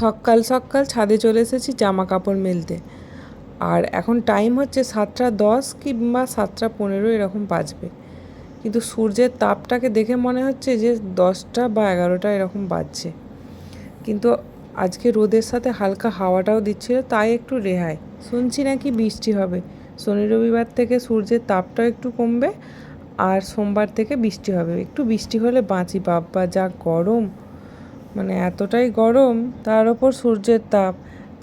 সকাল সকাল ছাদে চলে এসেছি জামা কাপড় মেলতে। আর এখন টাইম হচ্ছে সাতটা দশ কিংবা সাতটা পনেরো এরকম বাজবে। কিন্তু সূর্যের তাপটাকে দেখে মনে হচ্ছে যে দশটা বা এগারোটা এরকম বাজছে। কিন্তু আজকে রোদের সাথে হালকা হাওয়াটাও দিচ্ছিল, তাই একটু রেহাই। শুনছি নাকি বৃষ্টি হবে। শনি রবিবার থেকে সূর্যের তাপটাও একটু কমবে, আর সোমবার থেকে বৃষ্টি হবে। একটু বৃষ্টি হলে বাঁচি বাবা যা গরম। মানে এতটাই গরম, তার ওপর সূর্যের তাপ।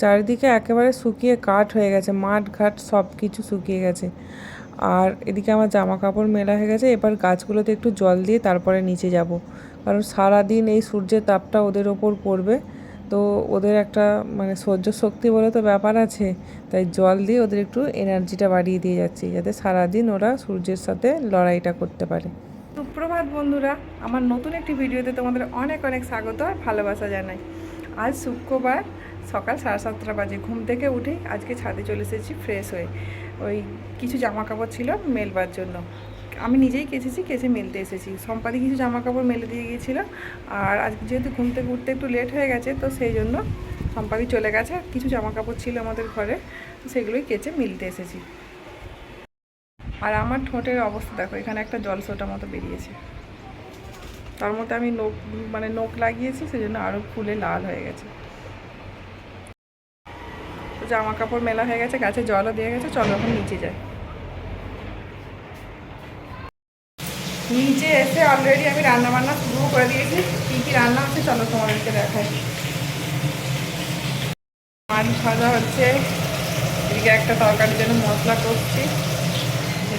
চারিদিকে একেবারে শুকিয়ে কাঠ হয়ে গেছে, মাঠ ঘাট সব কিছু শুকিয়ে গেছে। আর এদিকে আমার জামা কাপড় মেলা হয়ে গেছে, এবার গাছগুলোতে একটু জল দিয়ে তারপরে নিচে যাব। কারণ সারাদিন এই সূর্যের তাপটা ওদের ওপর পড়বে। তো ওদের একটা মানে সহ্য শক্তি বলে তো ব্যাপার আছে, তাই জল দিয়ে ওদের একটু এনার্জিটা বাড়িয়ে দিয়ে যাচ্ছি, যাতে সারাদিন ওরা সূর্যের সাথে লড়াইটা করতে পারে। সুপ্রভাত বন্ধুরা, আমার নতুন একটি ভিডিওতে তোমাদের অনেক অনেক স্বাগত আর ভালোবাসা জানাই। আজ শুক্রবার, সকাল সাড়ে সাতটা বাজে, ঘুম থেকে উঠেই আজকে ছাদে চলে এসেছি ফ্রেশ হয়ে। ওই কিছু জামা কাপড় ছিল মেলবার জন্য। আমি নিজেই কেচেছি, কেচে মেলতে এসেছি। সম্পাদি কিছু জামা কাপড় মেলে দিয়ে গিয়েছিল আর আজকে যেহেতু ঘুম থেকে উঠতে একটু লেট হয়ে গেছে, তো সেই জন্য সম্পাদি চলে গেছে। কিছু জামা কাপড় ছিল আমাদের ঘরে সেগুলোই কেচে মিলতে এসেছি। আর আমার ঠোঁটের অবস্থা দেখো, এখানে একটা জলসোটা মতো বেরিয়েছে। তার মধ্যে আমি নোক মানে নোক লাগিয়েছি, সেজন্য আরও ফুলে লাল হয়ে গেছে। জামা কাপড় মেলা হয়ে গেছে, গাছে জলও দিয়ে গেছে, চলো এখন নিচে যাই। নিচে এসে অলরেডি আমি রান্না বান্না শুরু করে দিয়েছি। কী কী রান্না হচ্ছে চলো তোমাদেরকে দেখাই। মাছ ভাজা হচ্ছে। এদিকে একটা তরকারির জন্য মশলা করছি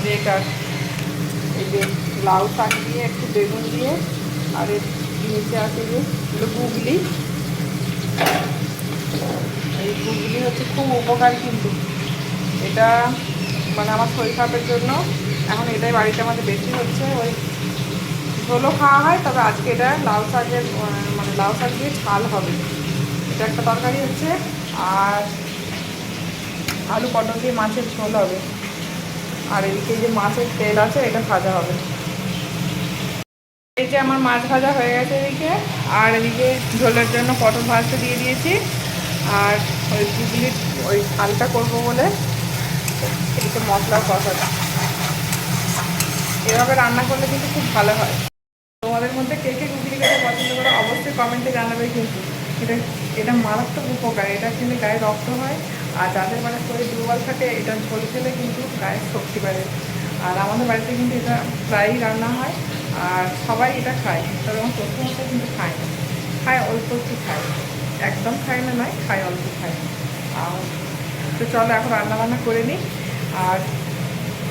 যে এটা, এই যে লাউ শাক দিয়ে, একটু বেগুন দিয়ে, আর এর নিচে আছে যে গুগলি। এই গুগলি হচ্ছে খুব উপকার কিন্তু। এটা মানে আমার শরীর খারাপের জন্য, এখন এটাই বাড়িতে আমাদের বেশি হচ্ছে। ওই ঝোলও খাওয়া হয়, তবে আজকে এটা লাউ শাকের মানে লাউ শাক দিয়ে ঝাল হবে। এটা একটা তরকারি হচ্ছে, আর আলু পটল দিয়ে মাছের ঝোল হবে। আর এদিকে যে মাছের তেল আছে, এটা ভাজা হবে। এই যে আমার মাছ ভাজা হয়ে গেছে এদিকে, আর এদিকে ঝোলের জন্য পটল ভাজতে দিয়ে দিয়েছি। আর ওই গুগলি ওই ঝালটা করব বলে এদিকে মশলা কষাটা এভাবে রান্না করলে কিন্তু খুব ভালো হয়। তোমাদের মধ্যে কে কে গুগলি খেতে পছন্দ করে, অবশ্যই কমেন্টে জানাবে কিন্তু। এটা এটা মারাত্মক উপকার, এটা কিন্তু গায়ে রক্ত হয়। আর যাদের মানে শরীর দুর্বল থাকে, এটা ঝোল খেলে কিন্তু গায়ে শক্তি বাড়ে। আর আমাদের বাড়িতে কিন্তু এটা প্রায়ই রান্না হয়, আর সবাই এটা খায়। তবে আমার প্রথমত কিন্তু খায় না। খায় অল্প একটু খায়। একদম খায় না, নয়, খায় অল্প খায়। আর তো চলো এখন রান্না বান্না করে নিই। আর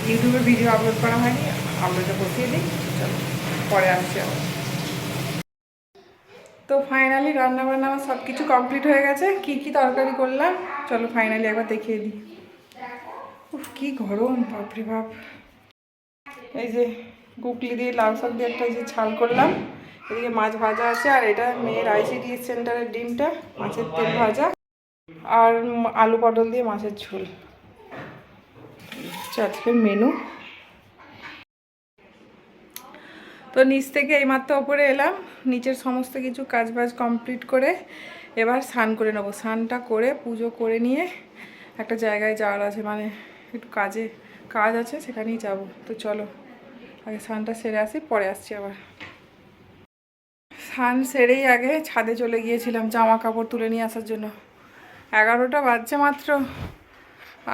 ইউটিউবে ভিডিও আপলোড করা হয়নি আপলোডে বসিয়ে দিই। চলো, পরে আসছি আবার। তো ফাইনালি রান্না বান্না সব কিছু কমপ্লিট হয়ে গেছে। কি কি তরকারি করলাম? চলো ফাইনালি একবার দেখিয়ে দিই। উফ, কি গরম, বাপরে বাপ। এই যে গুগলি দিয়ে লাউ শাক দিয়ে একটা যে ছাল করলাম। এদিকে মাছ ভাজা আছে, আর এটা মেয়ের আইসিডিএস সেন্টারের ডিমটা, মাছের তেল ভাজা, আর আলু পটল দিয়ে মাছের ঝোল। আজকের মেনু তো নিচ থেকে এইমাত্র ওপরে এলাম। নিচের সমস্ত কিছু কাজ বাজ কমপ্লিট করে এবার স্নান করে নেব। স্নানটা করে পুজো করে নিয়ে একটা জায়গায় যাওয়ার আছে মানে একটু কাজে, কাজ আছে, সেখানেই যাব। তো চলো, আগে স্নানটা সেরে আসি, পরে আসছি আবার। স্নান সেরেই আগে ছাদে চলে গিয়েছিলাম জামা কাপড় তুলে নিয়ে আসার জন্য। এগারোটা বাজছে মাত্র।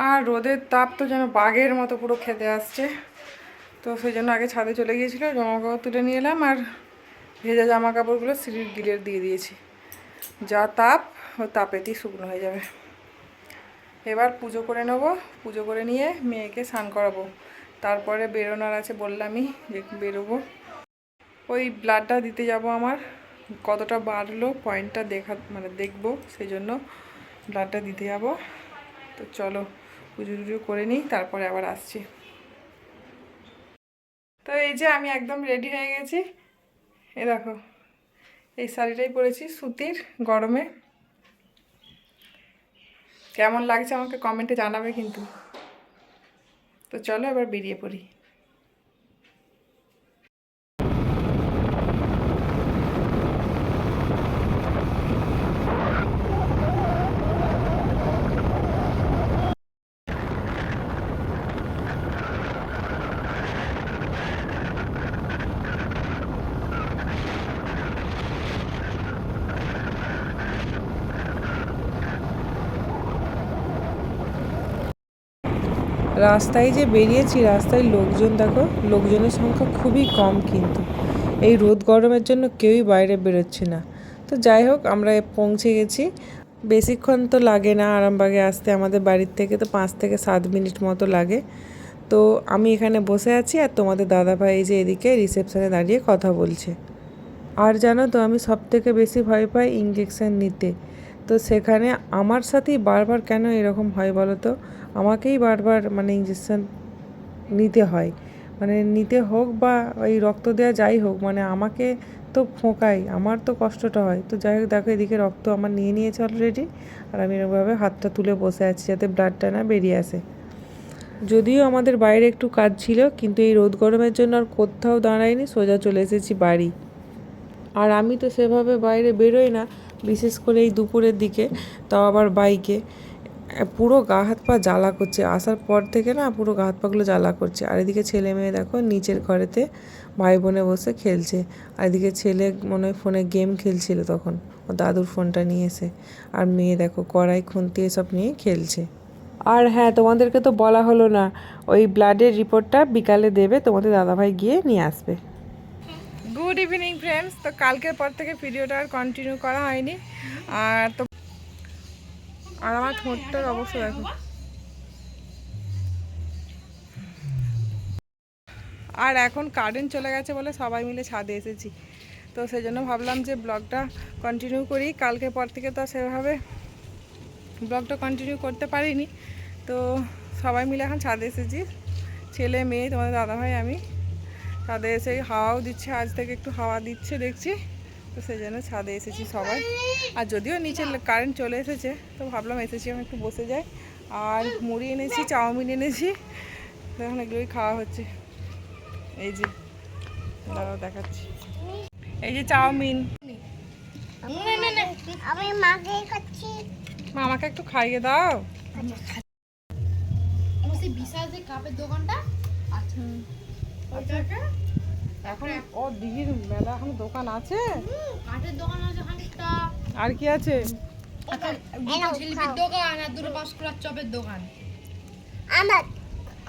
আর রোদের তাপ তো যেন বাঘের মতো পুরো খেতে আসছে। তো সেই জন্য আগে ছাদে চলে গিয়েছিল জামা কাপড় তুলে নিয়ে এলাম। আর ভেজা জামা কাপড়গুলো সিঁড়ির গিলের দিয়ে দিয়েছি। যা তাপ ও তাপেতেই শুকনো হয়ে যাবে। এবার পুজো করে নেব। পুজো করে নিয়ে মেয়েকে স্নান করাবো। তারপরে বেরোনোর আছে বললামই যে বেরোবো। ওই ব্লাডটা দিতে যাব আমার। কতটা বাড়লো পয়েন্টটা দেখা মানে দেখব সেই জন্য ব্লাডটা দিতে যাব। তো চলো, পুজো টুজো করে নিই, তারপরে আবার আসছি। তো এই যে আমি একদম রেডি হয়ে গেছি। এ দেখো, এই শাড়িটাই পরেছি সুতির গরমে। কেমন লাগছে আমাকে কমেন্টে জানাবে কিন্তু। তো চলো এবার বেরিয়ে পড়ি। রাস্তায় যে বেরিয়েছি, রাস্তায় লোকজন দেখো, লোকজনের সংখ্যা খুবই কম কিন্তু। এই রোদ গরমের জন্য কেউই বাইরে বেরোচ্ছে না। তো যাই হোক, আমরা পৌঁছে গেছি। বেশিক্ষণ তো লাগে না আরামবাগে আসতে, আমাদের বাড়ির থেকে তো পাঁচ থেকে সাত মিনিট মতো লাগে। তো আমি এখানে বসে আছি আর তোমাদের দাদাভাই এই যে এদিকে রিসেপশনে দাঁড়িয়ে কথা বলছে। আর জানো তো, আমি সব থেকে বেশি ভয় পাই ইঞ্জেকশান নিতে। তো সেখানে আমার সাথেই বারবার কেন এরকম হয় বলো তো? আমাকেই বারবার মানে ইঞ্জেকশন নিতে হয়। মানে নিতে হোক বা ওই রক্ত দেওয়া যাই হোক মানে আমাকে তো ফোঁকাই, আমার তো কষ্টটা হয়। তো যাই হোক, দেখো এদিকে রক্ত আমার নিয়ে নিয়েছে অলরেডি আর আমি এরকমভাবে হাতটা তুলে বসে আছি যাতে ব্লাডটা না বেরিয়ে আসে। যদিও আমাদের বাইরে একটু কাজ ছিল, কিন্তু এই রোদ গরমের জন্য আর কোথাও দাঁড়াইনি, সোজা চলে এসেছি বাড়ি। আর আমি তো সেভাবে বাইরে বেরোই না, বিশেষ করে এই দুপুরের দিকে, তাও আবার বাইকে পুরো গা হাত পা জ্বালা করছে। আসার পর থেকে না পুরো গা হাত পাগুলো জ্বালা করছে। আর এদিকে ছেলে মেয়ে দেখো নিচের ঘরেতে ভাই বোনে বসে খেলছে। আর এদিকে ছেলে মনে হয় ফোনে গেম খেলছিল তখন। ও দাদুর ফোনটা নিয়ে এসে। আর মেয়ে দেখো কড়াই খুন্তি এসব নিয়ে খেলছে। আর হ্যাঁ তোমাদেরকে তো বলা হলো না। ওই ব্লাডের রিপোর্টটা বিকালে দেবে। তোমাদের দাদাভাই গিয়ে নিয়ে আসবে। Good evening friends. তো কালকের পর থেকে ভিডিওটা আর কন্টিনিউ করা হয়নি। আর তো আর আমার ঠোঁটটার অবস্থা দেখো। আর এখন কারেন্ট চলে গেছে বলে সবাই মিলে ছাদে এসেছি। তো সেই জন্য ভাবলাম যে ব্লগটা কন্টিনিউ করি। কালকের পর থেকে তো সেভাবে ব্লগটা কন্টিনিউ করতে পারিনি। তো সবাই মিলে এখন ছাদে এসেছি। ছেলে, মেয়ে, তোমাদের দাদাভাই, আমি। ছাদে এসে হাওয়াও দিচ্ছে, আজ থেকে একটু হাওয়া দিচ্ছে, দেখছি। তো সেই জন্য ছাদে এসেছি সবাই। আর যদিও নিচে কারেন্ট চলে এসেছে তো ভাবলাম এসেছি আমি একটু বসে যাই। আর মুড়ি এনেছি চাউমিন এনেছি তো এখন এগুলোই খাওয়া হচ্ছে। এই যে দাঁড়াও দেখাচ্ছি। এই যে চাউমিন। আমি মা আমাকে একটু খাইয়ে দাও। বিশাল যে কাপের দোকানটা আচ্ছা। এখন ও দিঘির মেলা এখন দোকান আছে? কাঠের দোকান আছে খানিকটা। আর কি আছে? জিলিপির দোকান আর দুটো পাঁচকুড়ার চপের দোকান। আমার।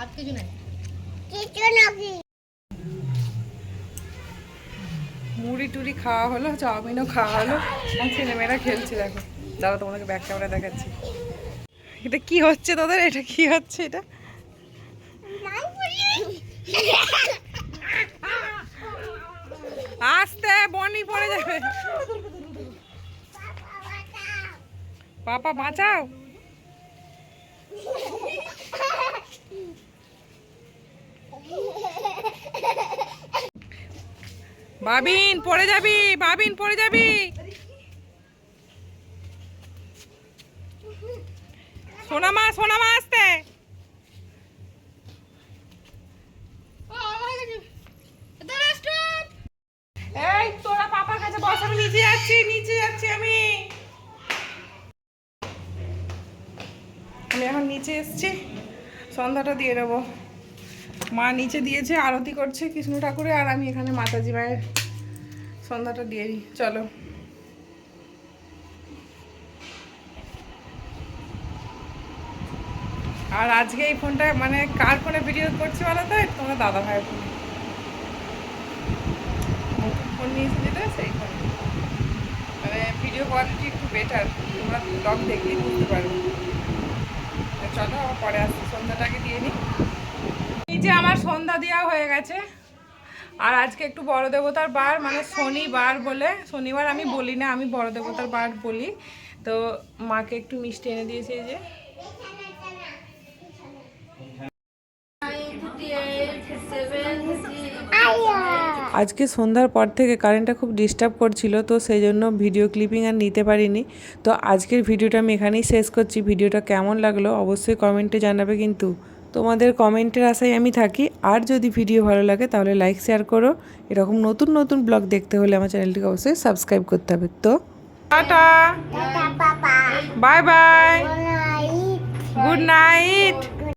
আর কিছু নাই। কিছু নাকি মুড়ি টুড়ি খাওয়া হলো চাউমিনও খাওয়া হলো। আর ছেলেমেয়েরা খেলছে দেখো। দাদা তোমাদেরকে ব্যাক ক্যামেরা দেখাচ্ছি। এটা কি হচ্ছে তোদের? এটা কি হচ্ছে এটা? আস্তে বনি পড়ে যাবে। পাপা বাঁচাও। বাবিন পড়ে যাবি বাবিন পড়ে যাবি। সোনামা সোনামা আসতে এই তোরা পাপার কাছে বস আমি নিচে যাচ্ছি নিচে যাচ্ছি আমি আমি এখন নিচে এসেছি। সন্ধ্যাটা দিয়ে দেবো। মা নিচে দিয়েছে, আরতি করছে কৃষ্ণ ঠাকুরে, আর আমি এখানে মাতাজি মায়ের সন্ধ্যাটা দিয়ে দিই। চলো। আর আজকে এই ফোনটা মানে কার ফোনে ভিডিও করছি বলো তো? তোমার দাদা ভাইয়ের ফোনে। ফোন নিয়েছি যেটা, সেই ফোন। মানে ভিডিও কোয়ালিটি একটু বেটার তোমরা ব্লগ দেখলেই বুঝতে পারবে। চলো আমার পরে আসছি, সন্ধ্যাটাকে দিয়ে নিই এই যে আমার সন্ধ্যা দেওয়া হয়ে গেছে। আর আজকে একটু বড় দেবতার বার মানে শনিবার বলে। শনিবার আমি বলি না, আমি বড় দেবতার বার বলি। তো মাকে একটু মিষ্টি এনে দিয়েছি যে। আজকে সন্ধ্যার পর থেকে কারেন্টটা খুব ডিস্টার্ব করছিল তো সেই জন্য ভিডিও ক্লিপিং আর নিতে পারিনি। তো আজকের ভিডিওটা আমি এখানেই শেষ করছি। ভিডিওটা কেমন লাগল অবশ্যই কমেন্টে জানাবে কিন্তু। তোমাদের কমেন্টের আশায় আমি থাকি। আর যদি ভিডিও ভালো লাগে তাহলে লাইক শেয়ার করো। এরকম নতুন নতুন ব্লগ দেখতে হলে আমার চ্যানেলটিকে অবশ্যই সাবস্ক্রাইব করতে হবে। তো tata. Bye bye good night